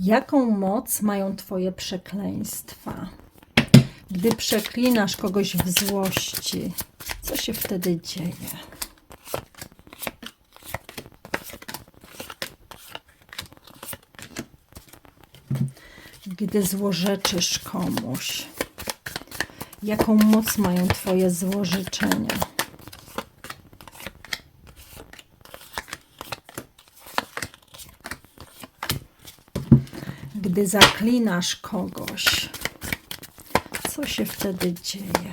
Jaką moc mają Twoje przekleństwa? Gdy przeklinasz kogoś w złości, co się wtedy dzieje? Gdy złorzeczysz komuś, jaką moc mają Twoje złorzeczenia? Zaklinasz kogoś, co się wtedy dzieje?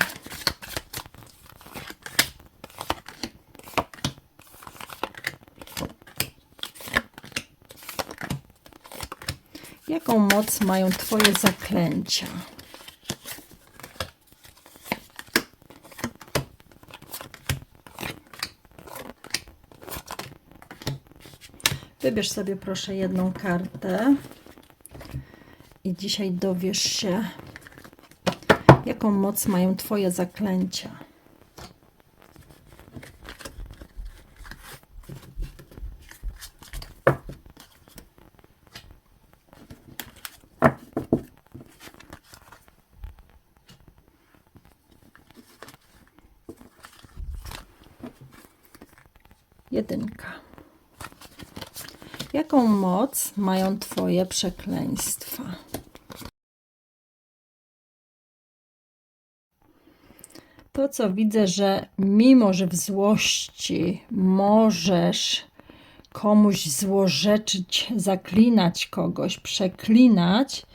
Jaką moc mają Twoje zaklęcia? Wybierz sobie proszę jedną kartę i dzisiaj dowiesz się, jaką moc mają Twoje zaklęcia. Jedynka. Jaką moc mają Twoje przekleństwa? To, co widzę, że mimo, że w złości możesz komuś złorzeczyć, zaklinać kogoś, przeklinać,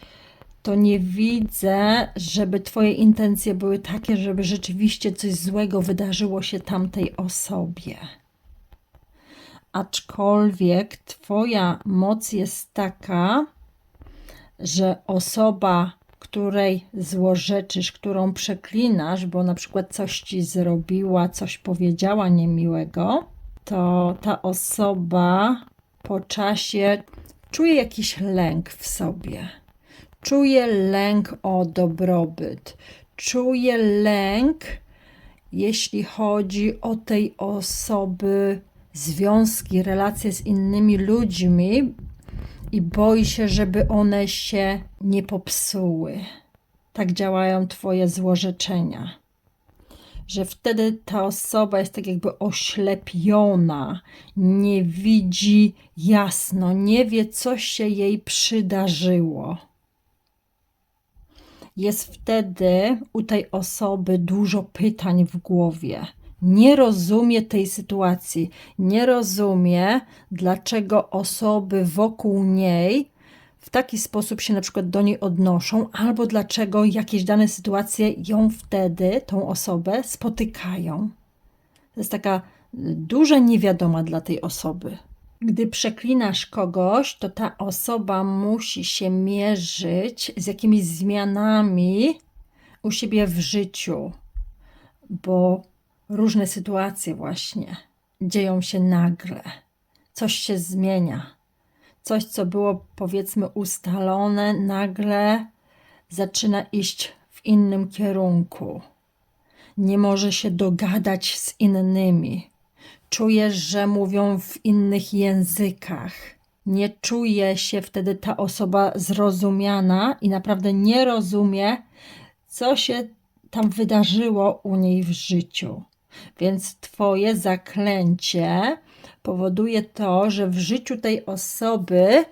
to nie widzę, żeby Twoje intencje były takie, żeby rzeczywiście coś złego wydarzyło się tamtej osobie. Aczkolwiek Twoja moc jest taka, że osoba, której złorzeczysz, którą przeklinasz, bo na przykład coś ci zrobiła, coś powiedziała niemiłego, to ta osoba po czasie czuje jakiś lęk w sobie. Czuje lęk o dobrobyt. Czuje lęk, jeśli chodzi o tej osoby związki, relacje z innymi ludźmi i boi się, żeby one się nie popsuły. Tak działają Twoje złorzeczenia. Że wtedy ta osoba jest tak jakby oślepiona, nie widzi jasno, nie wie, co się jej przydarzyło. Jest wtedy u tej osoby dużo pytań w głowie nie rozumie tej sytuacji, nie rozumie, dlaczego osoby wokół niej w taki sposób się na przykład do niej odnoszą, albo dlaczego jakieś dane sytuacje ją wtedy, tą osobę, spotykają. To jest taka duża niewiadoma dla tej osoby. Gdy przeklinasz kogoś, to ta osoba musi się mierzyć z jakimiś zmianami u siebie w życiu, bo różne sytuacje właśnie dzieją się nagle. Coś się zmienia. Coś, co było powiedzmy ustalone, nagle zaczyna iść w innym kierunku. Nie może się dogadać z innymi. Czujesz, że mówią w innych językach. Nie czuje się wtedy ta osoba zrozumiana i naprawdę nie rozumie, co się tam wydarzyło u niej w życiu. Więc Twoje zaklęcie powoduje to, że w życiu tej osoby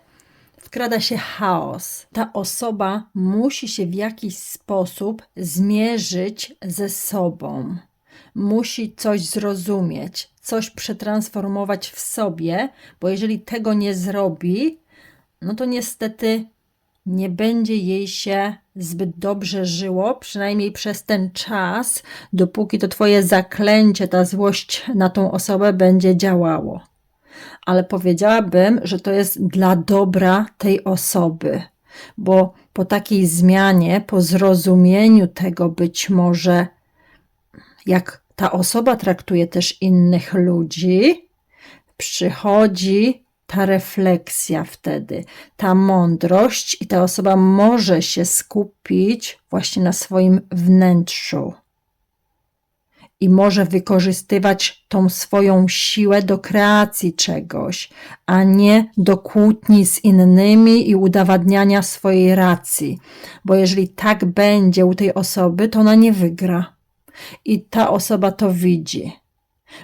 wkrada się chaos. Ta osoba musi się w jakiś sposób zmierzyć ze sobą. Musi coś zrozumieć, coś przetransformować w sobie, bo jeżeli tego nie zrobi, no to niestety nie będzie jej się zbyt dobrze żyło, przynajmniej przez ten czas, dopóki to Twoje zaklęcie, ta złość na tą osobę będzie działało. Ale powiedziałabym, że to jest dla dobra tej osoby, bo po takiej zmianie, po zrozumieniu tego być może, jak ta osoba traktuje też innych ludzi, przychodzi ta refleksja wtedy, ta mądrość, i ta osoba może się skupić właśnie na swoim wnętrzu. i może wykorzystywać tą swoją siłę do kreacji czegoś, a nie do kłótni z innymi i udowadniania swojej racji. Bo jeżeli tak będzie u tej osoby, to ona nie wygra. I ta osoba to widzi.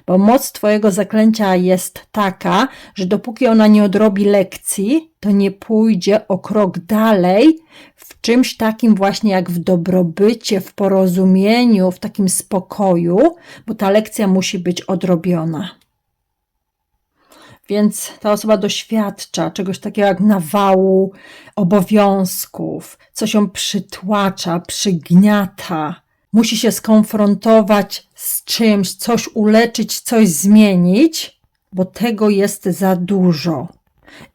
Bo moc Twojego zaklęcia jest taka, że dopóki ona nie odrobi lekcji, to nie pójdzie o krok dalej w czymś takim właśnie jak w dobrobycie, w porozumieniu, w takim spokoju, bo ta lekcja musi odrobiona. odrobiona. Więc ta osoba doświadcza czegoś takiego jak nawału obowiązków, coś ją przytłacza, przygniata, musi się skonfrontować z czymś, coś uleczyć, coś zmienić, bo tego jest za dużo.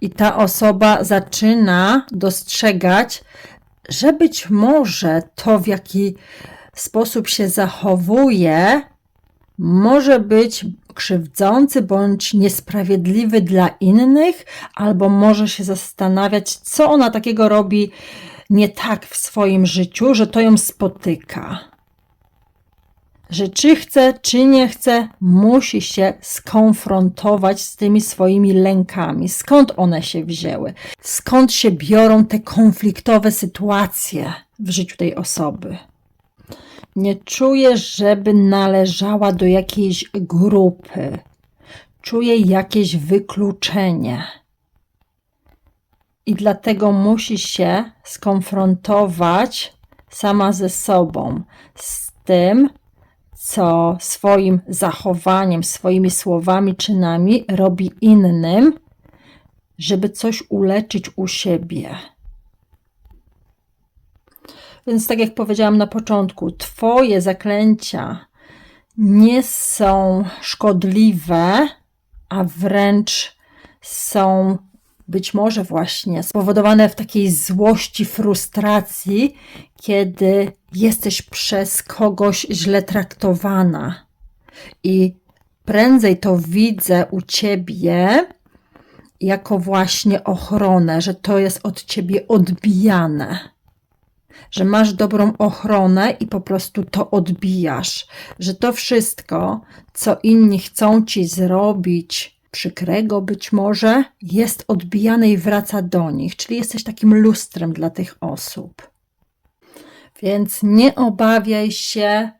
I ta osoba zaczyna dostrzegać, że być może to, w jaki sposób się zachowuje, może być krzywdzący bądź niesprawiedliwy dla innych, albo może się zastanawiać, co ona takiego robi nie tak w swoim życiu, że to ją spotyka że czy chce, czy nie chce, musi się skonfrontować z tymi swoimi lękami. Skąd one się wzięły? Skąd się biorą te konfliktowe sytuacje w życiu tej osoby? Nie czuje, żeby należała do jakiejś grupy. Czuje jakieś wykluczenie. I dlatego musi się skonfrontować sama ze sobą, z tym, co swoim zachowaniem, swoimi słowami, czynami robi innym, żeby coś uleczyć u siebie. Więc, tak jak powiedziałam na początku, Twoje zaklęcia nie są szkodliwe, a wręcz są być może właśnie spowodowane w takiej złości, frustracji, kiedy jesteś przez kogoś źle traktowana. I prędzej to widzę u ciebie jako właśnie ochronę, że to jest od ciebie odbijane. Że masz dobrą ochronę i po prostu to odbijasz. Że to wszystko, co inni chcą ci zrobić, przykrego być może, jest odbijane i wraca do nich, czyli jesteś takim lustrem dla tych osób. Więc nie obawiaj się,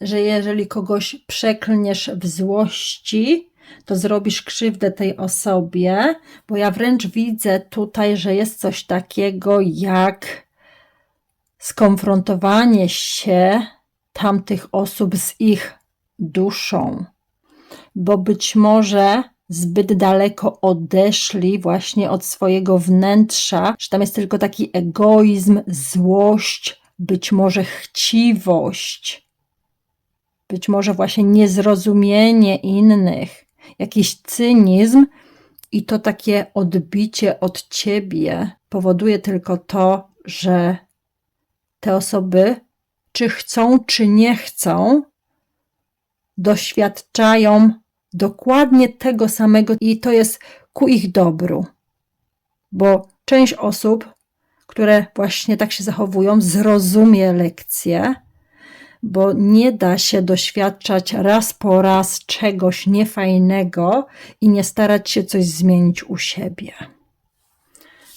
że jeżeli kogoś przeklniesz w złości, to zrobisz krzywdę tej osobie, bo ja wręcz widzę tutaj, że jest coś takiego jak skonfrontowanie się tamtych osób z ich duszą, bo być może zbyt daleko odeszli właśnie od swojego wnętrza, że tam jest tylko taki egoizm, złość, być może chciwość, być może właśnie niezrozumienie innych, jakiś cynizm, i to takie odbicie od ciebie powoduje tylko to, że te osoby, czy chcą, czy nie chcą, doświadczają dokładnie tego samego i to jest ku ich dobru. Bo część osób, które właśnie tak się zachowują, zrozumie lekcję, bo nie da się doświadczać raz po raz czegoś niefajnego i nie starać się coś zmienić u siebie.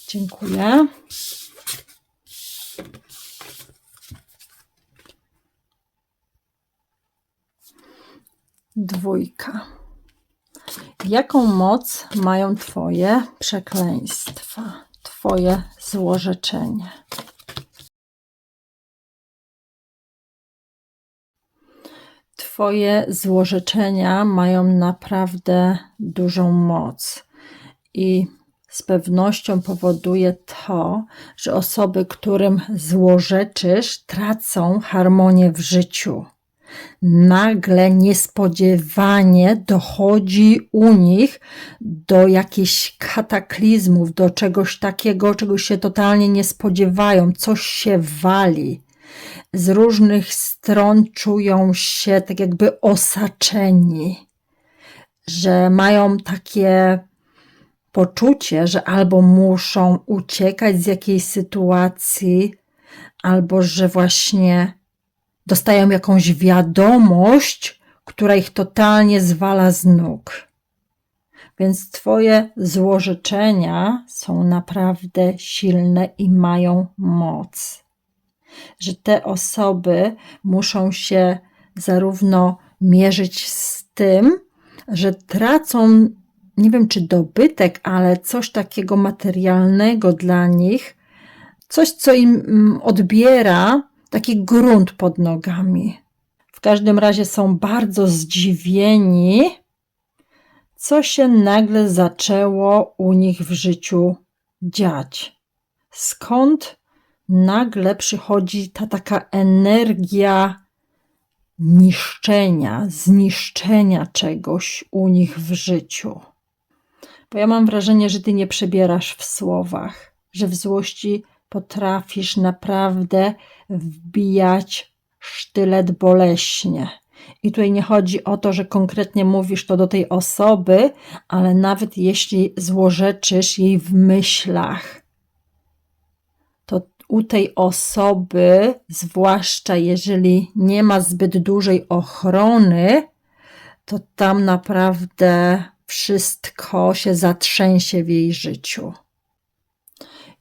Dziękuję. Dwójka. Jaką moc mają Twoje przekleństwa, Twoje złorzeczenie? Twoje złorzeczenia mają naprawdę dużą moc i z pewnością powoduje to, że osoby, którym złorzeczysz, tracą harmonię w życiu nagle, niespodziewanie dochodzi u nich do jakichś kataklizmów, do czegoś takiego, czego się totalnie nie spodziewają, coś się wali. Z różnych stron czują się tak jakby osaczeni, że mają takie poczucie, że albo muszą uciekać z jakiejś sytuacji, albo że właśnie dostają jakąś wiadomość, która ich totalnie zwala z nóg. Więc Twoje złożyczenia są naprawdę silne i mają moc. Że te osoby muszą się zarówno mierzyć z tym, że tracą, nie wiem czy dobytek, ale coś takiego materialnego dla nich, coś, co im mm, odbiera taki grunt pod nogami. W każdym razie są bardzo zdziwieni, co się nagle zaczęło u nich w życiu dziać. Skąd nagle przychodzi ta taka energia niszczenia, zniszczenia czegoś u nich w życiu? Bo ja mam wrażenie, że ty nie przebierasz w słowach, że w złości potrafisz naprawdę wbijać sztylet boleśnie. I tutaj nie chodzi o to, że konkretnie mówisz to do tej osoby, ale nawet jeśli złorzeczysz jej w myślach, to u tej osoby, zwłaszcza jeżeli nie ma zbyt dużej ochrony, to tam naprawdę wszystko się zatrzęsie w jej życiu.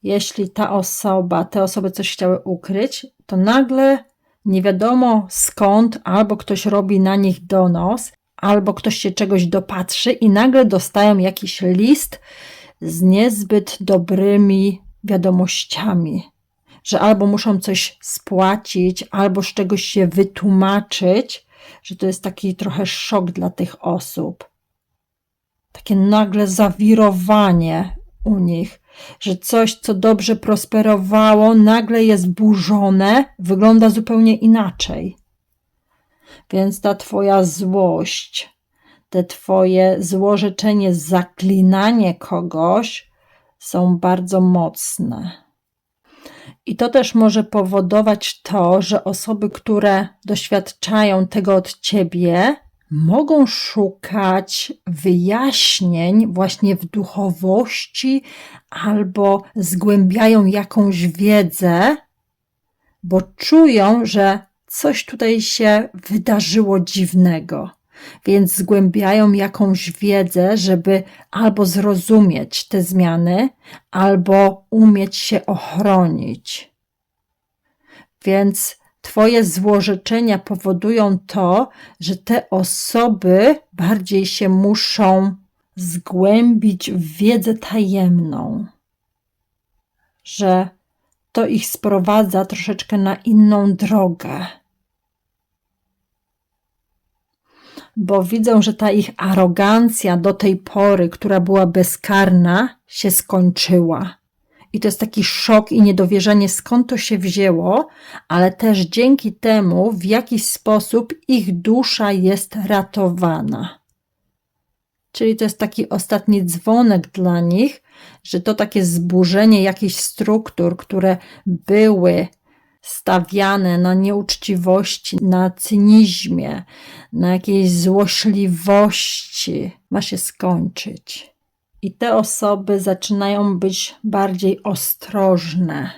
Jeśli ta osoba, te osoby coś chciały ukryć, to nagle nie wiadomo skąd, albo ktoś robi na nich donos, albo ktoś się czegoś dopatrzy i nagle dostają jakiś list z niezbyt dobrymi wiadomościami, że albo muszą coś spłacić, albo z czegoś się wytłumaczyć, że to jest taki trochę szok dla tych osób. Takie nagle zawirowanie u nich, że coś, co dobrze prosperowało, nagle jest burzone, wygląda zupełnie inaczej. Więc ta Twoja złość, te Twoje złożyczenie, zaklinanie kogoś są bardzo mocne. I to też może powodować to, że osoby, które doświadczają tego od Ciebie, mogą szukać wyjaśnień właśnie w duchowości albo zgłębiają jakąś wiedzę, bo czują, że coś tutaj się wydarzyło dziwnego. Więc zgłębiają jakąś wiedzę, żeby albo zrozumieć te zmiany, albo umieć się ochronić. Więc Twoje złożyczenia powodują to, że te osoby bardziej się muszą zgłębić w wiedzę tajemną, że to ich sprowadza troszeczkę na inną drogę. Bo widzą, że ta ich arogancja do tej pory, która była bezkarna, się skończyła i to jest taki szok i niedowierzanie, skąd to się wzięło, ale też dzięki temu w jakiś sposób ich dusza jest ratowana. Czyli to jest taki ostatni dzwonek dla nich, że to takie zburzenie jakichś struktur, które były stawiane na nieuczciwości, na cynizmie, na jakiejś złośliwości, ma się skończyć. I te osoby zaczynają być bardziej ostrożne.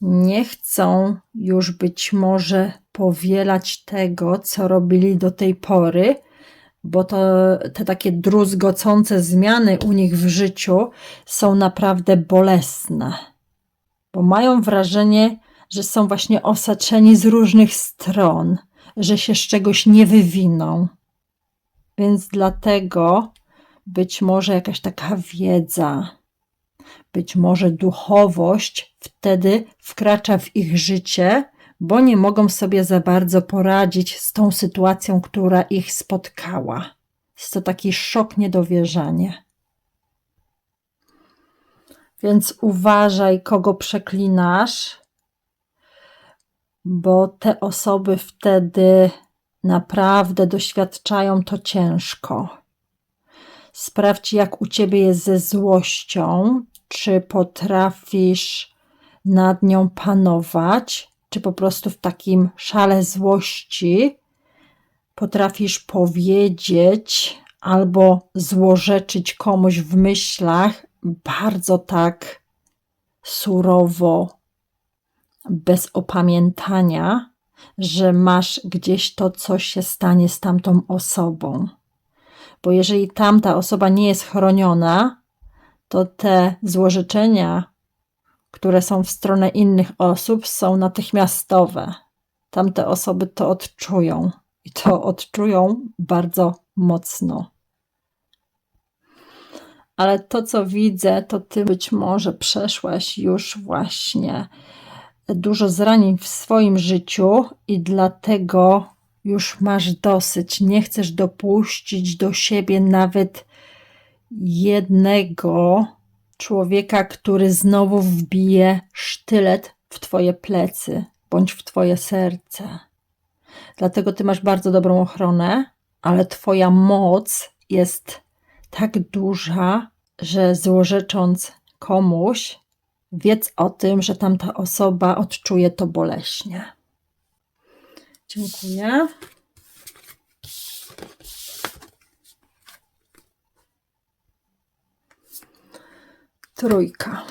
Nie chcą już być może powielać tego, co robili do tej pory, bo to, te takie druzgocące zmiany u nich w życiu są naprawdę bolesne, bo mają wrażenie, że są właśnie osaczeni z różnych stron, że się z czegoś nie wywiną. Więc dlatego być może jakaś taka wiedza, być może duchowość wtedy wkracza w ich życie, bo nie mogą sobie za bardzo poradzić z tą sytuacją, która ich spotkała. Jest to taki szok, niedowierzanie. Więc uważaj, kogo przeklinasz, bo te osoby wtedy naprawdę doświadczają to ciężko. Sprawdź, jak u ciebie jest ze złością, czy potrafisz nad nią panować, czy po prostu w takim szale złości potrafisz powiedzieć albo złorzeczyć komuś w myślach? Bardzo tak surowo, bez opamiętania, że masz gdzieś to, co się stanie z tamtą osobą. Bo jeżeli tamta osoba nie jest chroniona, to te złożyczenia, które są w stronę innych osób, są natychmiastowe. Tamte osoby to odczują i to odczują bardzo mocno. Ale to, co widzę, to ty być może przeszłaś już właśnie dużo zranień w swoim życiu i dlatego już masz dosyć. Nie chcesz dopuścić do siebie nawet jednego człowieka, który znowu wbije sztylet w twoje plecy bądź w twoje serce. Dlatego ty masz bardzo dobrą ochronę, ale twoja moc jest tak duża, że złorzecząc komuś, wiedz o tym, że tamta osoba odczuje to boleśnie. Dziękuję. Trójka.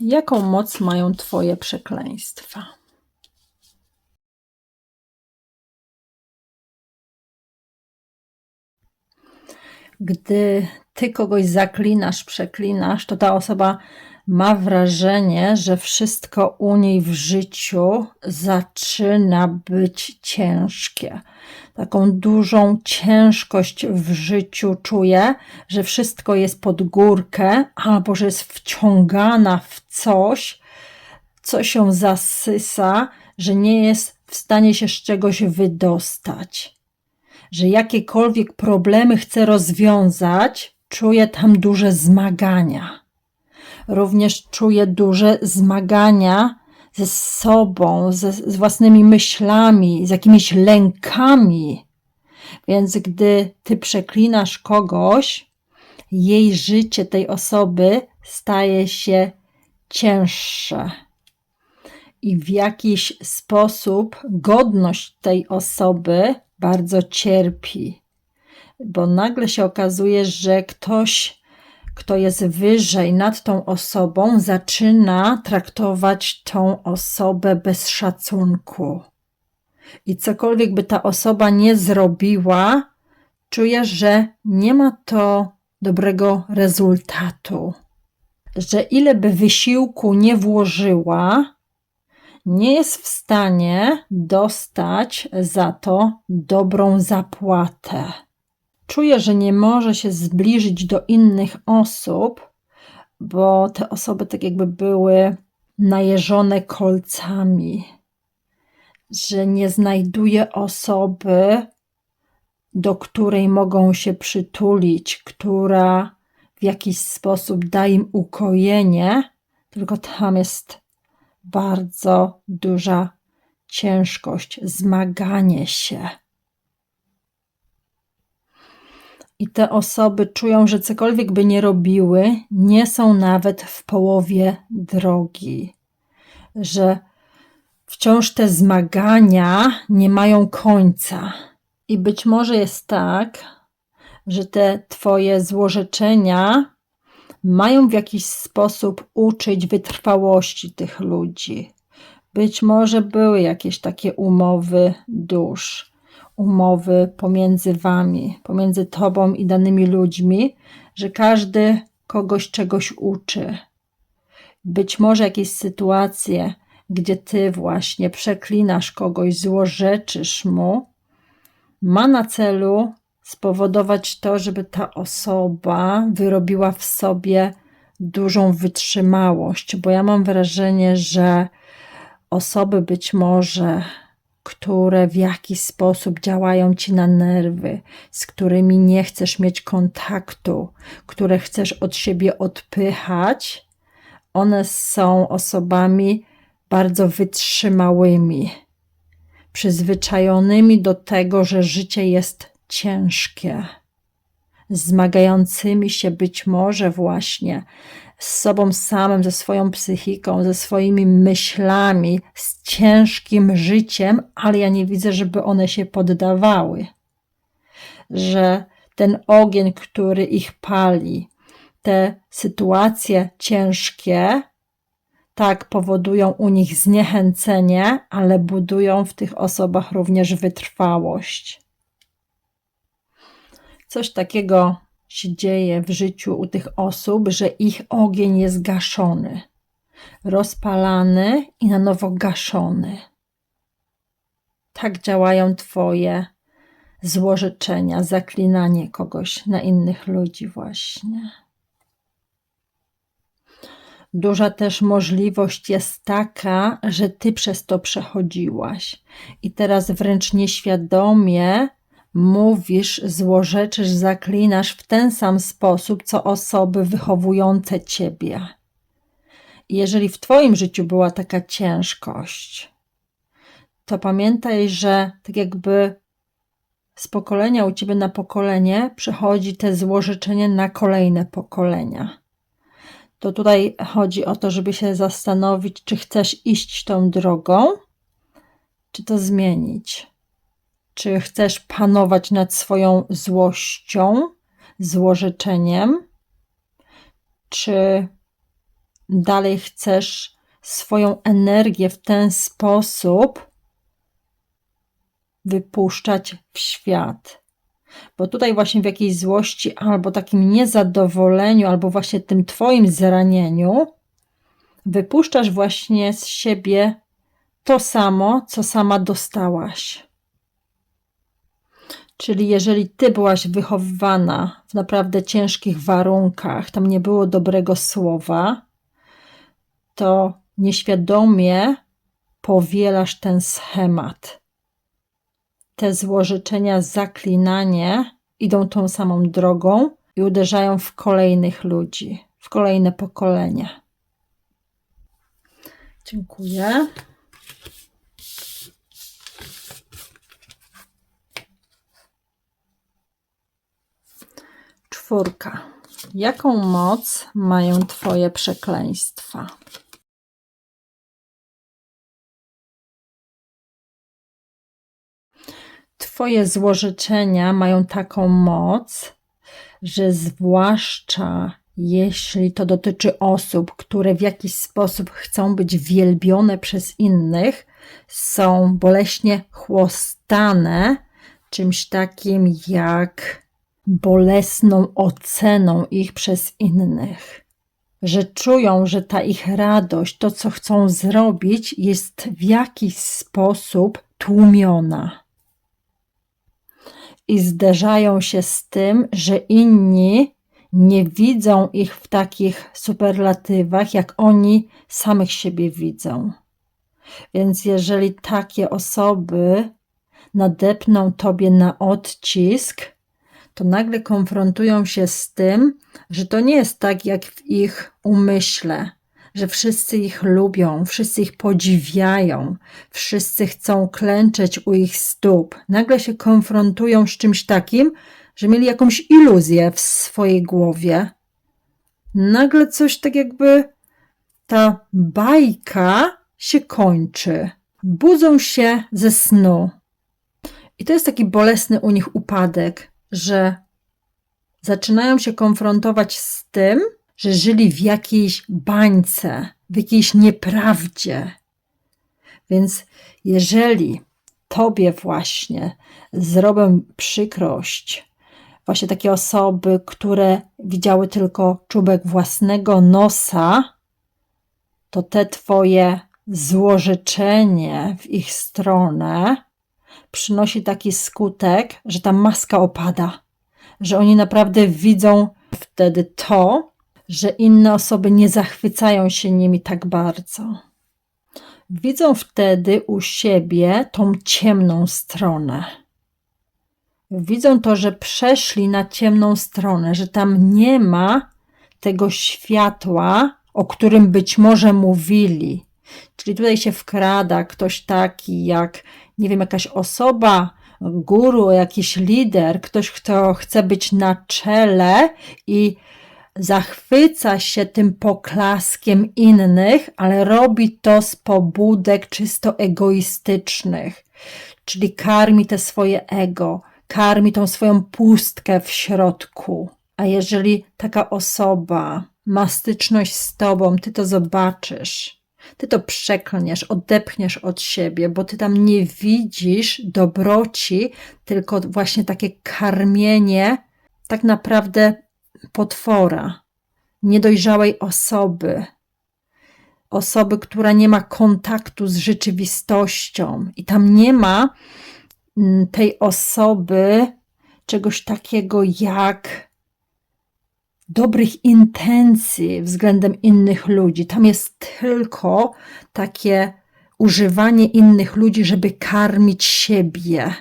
Jaką moc mają Twoje przekleństwa? Gdy Ty kogoś zaklinasz, przeklinasz, to ta osoba ma wrażenie, że wszystko u niej w życiu zaczyna być ciężkie. Taką dużą ciężkość w życiu czuje, że wszystko jest pod górkę, albo że jest wciągana w coś, co się zasysa, że nie jest w stanie się z czegoś wydostać. Że jakiekolwiek problemy chce rozwiązać, czuje tam duże zmagania również czuje duże zmagania ze sobą, ze, z własnymi myślami, z jakimiś lękami. Więc gdy ty przeklinasz kogoś, jej życie tej osoby staje się cięższe. I w jakiś sposób godność tej osoby bardzo cierpi, bo nagle się okazuje, że ktoś kto jest wyżej nad tą osobą, zaczyna traktować tą osobę bez szacunku. I cokolwiek by ta osoba nie zrobiła, czuje, że nie ma to dobrego rezultatu. Że ile by wysiłku nie włożyła, nie jest w stanie dostać za to dobrą zapłatę czuje, że nie może się zbliżyć do innych osób, bo te osoby tak jakby były najeżone kolcami, że nie znajduje osoby, do której mogą się przytulić, która w jakiś sposób da im ukojenie, tylko tam jest bardzo duża ciężkość, zmaganie się. I te osoby czują, że cokolwiek by nie robiły, nie są nawet w połowie drogi, że wciąż te zmagania nie mają końca. I być może jest tak, że te Twoje złorzeczenia mają w jakiś sposób uczyć wytrwałości tych ludzi. Być może były jakieś takie umowy dusz umowy pomiędzy wami, pomiędzy tobą i danymi ludźmi, że każdy kogoś czegoś uczy. Być może jakieś sytuacje, gdzie ty właśnie przeklinasz kogoś, złorzeczysz mu, ma na celu spowodować to, żeby ta osoba wyrobiła w sobie dużą wytrzymałość, bo ja mam wrażenie, że osoby być może które w jakiś sposób działają ci na nerwy, z którymi nie chcesz mieć kontaktu, które chcesz od siebie odpychać, one są osobami bardzo wytrzymałymi, przyzwyczajonymi do tego, że życie jest ciężkie, zmagającymi się być może właśnie z sobą samym, ze swoją psychiką, ze swoimi myślami, z ciężkim życiem, ale ja nie widzę, żeby one się poddawały. Że ten ogień, który ich pali, te sytuacje ciężkie, tak powodują u nich zniechęcenie, ale budują w tych osobach również wytrwałość. Coś takiego się dzieje w życiu u tych osób, że ich ogień jest gaszony, rozpalany i na nowo gaszony. Tak działają Twoje złożyczenia, zaklinanie kogoś na innych ludzi, właśnie. Duża też możliwość jest taka, że ty przez to przechodziłaś i teraz wręcz nieświadomie mówisz, złorzeczysz, zaklinasz w ten sam sposób, co osoby wychowujące ciebie. Jeżeli w twoim życiu była taka ciężkość, to pamiętaj, że tak jakby z pokolenia u ciebie na pokolenie przechodzi te złożyczenie na kolejne pokolenia. To tutaj chodzi o to, żeby się zastanowić, czy chcesz iść tą drogą, czy to zmienić. Czy chcesz panować nad swoją złością, złożyczeniem, czy dalej chcesz swoją energię w ten sposób wypuszczać w świat. Bo tutaj właśnie w jakiejś złości, albo takim niezadowoleniu, albo właśnie tym Twoim zranieniu, wypuszczasz właśnie z siebie to samo, co sama dostałaś. Czyli jeżeli Ty byłaś wychowywana w naprawdę ciężkich warunkach, tam nie było dobrego słowa, to nieświadomie powielasz ten schemat te złożyczenia, zaklinanie idą tą samą drogą i uderzają w kolejnych ludzi, w kolejne pokolenia. Dziękuję. Czwórka. Jaką moc mają Twoje przekleństwa? Twoje złożyczenia mają taką moc, że zwłaszcza jeśli to dotyczy osób, które w jakiś sposób chcą być wielbione przez innych, są boleśnie chłostane czymś takim jak bolesną oceną ich przez innych. Że czują, że ta ich radość, to co chcą zrobić, jest w jakiś sposób tłumiona i zderzają się z tym, że inni nie widzą ich w takich superlatywach, jak oni samych siebie widzą. Więc jeżeli takie osoby nadepną tobie na odcisk, to nagle konfrontują się z tym, że to nie jest tak, jak w ich umyśle, że wszyscy ich lubią, wszyscy ich podziwiają, wszyscy chcą klęczeć u ich stóp. Nagle się konfrontują z czymś takim, że mieli jakąś iluzję w swojej głowie. Nagle coś tak jakby ta bajka się kończy. Budzą się ze snu. I to jest taki bolesny u nich upadek, że zaczynają się konfrontować z tym, że żyli w jakiejś bańce, w jakiejś nieprawdzie. Więc jeżeli Tobie właśnie zrobię przykrość, właśnie takie osoby, które widziały tylko czubek własnego nosa, to te Twoje złożyczenie w ich stronę przynosi taki skutek, że ta maska opada, że oni naprawdę widzą wtedy to, że inne osoby nie zachwycają się nimi tak bardzo. Widzą wtedy u siebie tą ciemną stronę. Widzą to, że przeszli na ciemną stronę, że tam nie ma tego światła, o którym być może mówili. Czyli tutaj się wkrada ktoś taki jak, nie wiem, jakaś osoba, guru, jakiś lider, ktoś, kto chce być na czele i zachwyca się tym poklaskiem innych, ale robi to z pobudek czysto egoistycznych, czyli karmi te swoje ego, karmi tą swoją pustkę w środku. A jeżeli taka osoba ma styczność z tobą, ty to zobaczysz, Ty to przeklniesz, odepchniesz od siebie, bo ty tam nie widzisz dobroci, tylko właśnie takie karmienie tak naprawdę potwora, niedojrzałej osoby, osoby, która nie ma kontaktu z rzeczywistością i tam nie ma mm, tej osoby czegoś takiego jak dobrych intencji względem innych ludzi. Tam jest tylko takie używanie innych ludzi, żeby karmić siebie.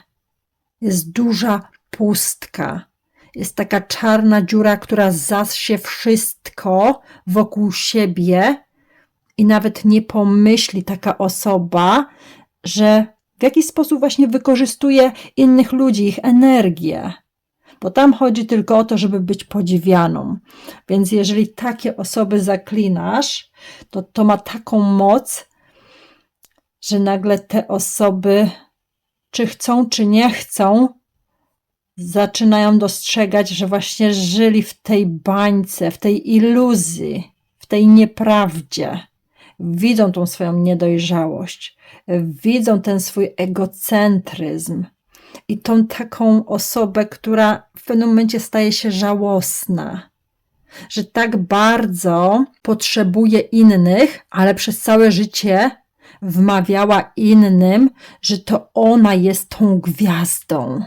Jest duża pustka. Jest taka czarna dziura, która zasie wszystko wokół siebie i nawet nie pomyśli taka osoba, że w jakiś sposób właśnie wykorzystuje innych ludzi, ich energię bo tam chodzi tylko o to, żeby być podziwianą. Więc jeżeli takie osoby zaklinasz, to to ma taką moc, że nagle te osoby, czy chcą, czy nie chcą, zaczynają dostrzegać, że właśnie żyli w tej bańce, w tej iluzji, w tej nieprawdzie. Widzą tą swoją niedojrzałość, widzą ten swój egocentryzm, i tą taką osobę, która w pewnym momencie staje się żałosna, że tak bardzo potrzebuje innych, ale przez całe życie wmawiała innym, że to ona jest tą gwiazdą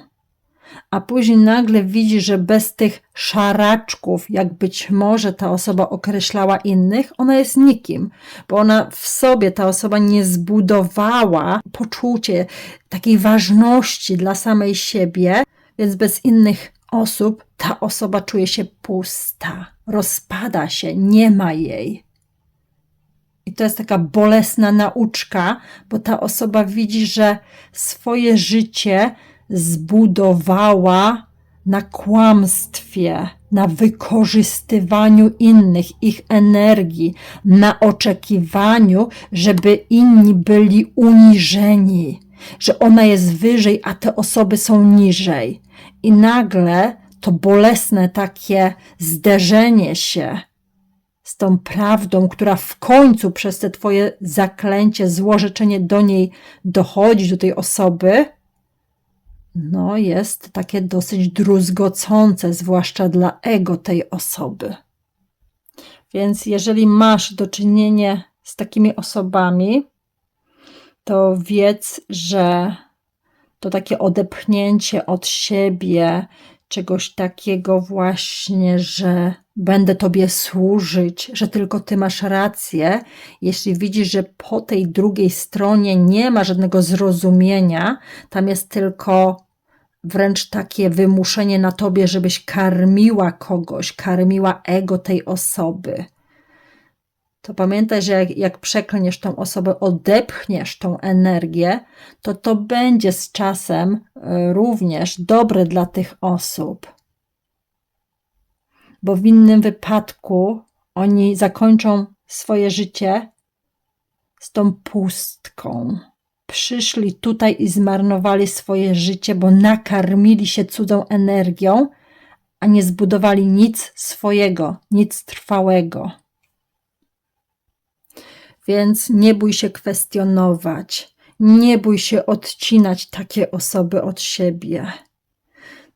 a później nagle widzi, że bez tych szaraczków, jak być może ta osoba określała innych, ona jest nikim, bo ona w sobie, ta osoba nie zbudowała poczucie takiej ważności dla samej siebie, więc bez innych osób ta osoba czuje się pusta, rozpada się, nie ma jej. I to jest taka bolesna nauczka, bo ta osoba widzi, że swoje życie zbudowała na kłamstwie, na wykorzystywaniu innych, ich energii, na oczekiwaniu, żeby inni byli uniżeni, że ona jest wyżej, a te osoby są niżej. I nagle to bolesne takie zderzenie się z tą prawdą, która w końcu przez te Twoje zaklęcie, złożeczenie do niej dochodzi, do tej osoby, no, jest takie dosyć druzgocące, zwłaszcza dla ego tej osoby. Więc jeżeli masz do czynienia z takimi osobami, to wiedz, że to takie odepchnięcie od siebie, czegoś takiego właśnie, że będę Tobie służyć, że tylko Ty masz rację, jeśli widzisz, że po tej drugiej stronie nie ma żadnego zrozumienia, tam jest tylko wręcz takie wymuszenie na tobie, żebyś karmiła kogoś, karmiła ego tej osoby. To pamiętaj, że jak, jak przeklniesz tą osobę, odepchniesz tą energię, to to będzie z czasem e, również dobre dla tych osób. Bo w innym wypadku oni zakończą swoje życie z tą pustką przyszli tutaj i zmarnowali swoje życie, bo nakarmili się cudzą energią, a nie zbudowali nic swojego, nic trwałego. Więc nie bój się kwestionować, nie bój się odcinać takie osoby od siebie.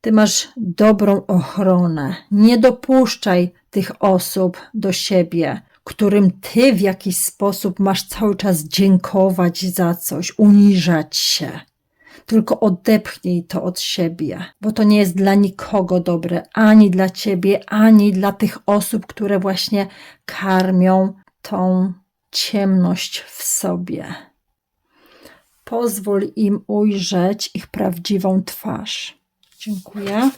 Ty masz dobrą ochronę. Nie dopuszczaj tych osób do siebie którym ty w jakiś sposób masz cały czas dziękować za coś, uniżać się. Tylko odepchnij to od siebie, bo to nie jest dla nikogo dobre, ani dla ciebie, ani dla tych osób, które właśnie karmią tą ciemność w sobie. Pozwól im ujrzeć ich prawdziwą twarz. Dziękuję.